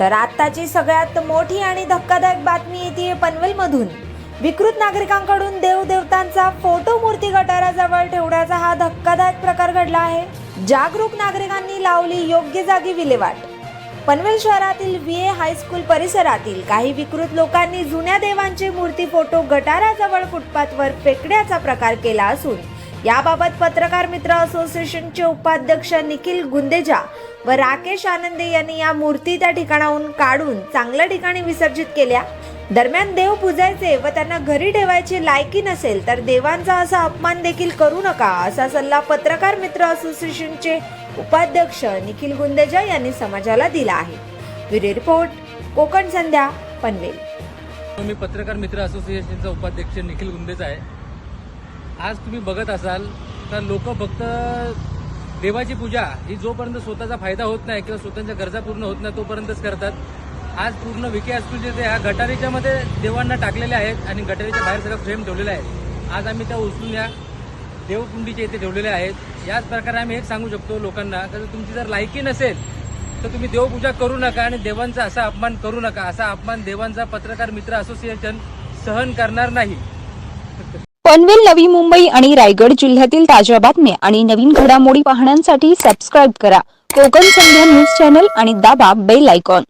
तर आत्ताची सगळ्यात मोठी आणि धक्कादायक बातमी येते पनवेलमधून. विकृत नागरिकांकडून देवदेवतांचा फोटो मूर्ती गटाराजवळ ठेवण्याचा हा धक्कादायक प्रकार घडला आहे. जागरूक नागरिकांनी लावली योग्य जागी विल्हेवाट. पनवेल शहरातील व्ही ए हायस्कूल परिसरातील काही विकृत लोकांनी जुन्या देवांची मूर्ती फोटो गटाराजवळ फुटपाथवर फेकण्याचा प्रकार केला असून याबाबत पत्रकार मित्र असोसिएशनचे उपाध्यक्ष निखिल गुंदेजा व राकेश आनंदे यांनी या मूर्ती त्या ठिकाणाहून काढून चांगल्या ठिकाणी विसर्जित केल्या. दरम्यान देव पूजायचे व त्यांना घरी ठेवायची लायकी नसेल तर देवांचा असा अपमान देखील करू नका असा सल्ला पत्रकार मित्र असोसिएशनचे उपाध्यक्ष निखिल गुंदेजा यांनी समाजाला दिला आहे. Bureau report Konkan Sandhya Panvel. मी पत्रकार मित्र असोसिएशनचा उपाध्यक्ष निखिल गुंदेजा आहे. आज तुम्ही बघत असाल तर लोक फक्त देवाची पूजा ही जोपर्यंत स्वतःचा फायदा होत नाही किंवा स्वतःच्या गरजा पूर्ण होत नाही तोपर्यंतच करतात. आज पूर्ण विके असतील जे ह्या गटारीच्या मध्ये देवांना टाकलेले आहेत आणि गटारीच्या बाहेर सगळं फ्रेम ठेवलेला आहे. आज आम्ही त्या उचलून या. देवकुंडीच्या इथे ठेवलेले आहेत. याच प्रकारे आम्ही एक सांगू शकतो लोकांना का तुमची जर लायकी नसेल तर तुम्ही देवपूजा करू नका आणि देवांचा असा अपमान करू नका. असा अपमान देवांचा पत्रकार मित्र असोसिएशन सहन करणार नाही. पनवेल नवी मुंबई आणि रायगड जिल्ह्यातील ताज्या बातम्या आणि नवीन घडामोडी पाहण्यासाठी सबस्क्राईब करा. कोकण संध्या न्यूज चॅनल आणि दाबा बेल आयकॉन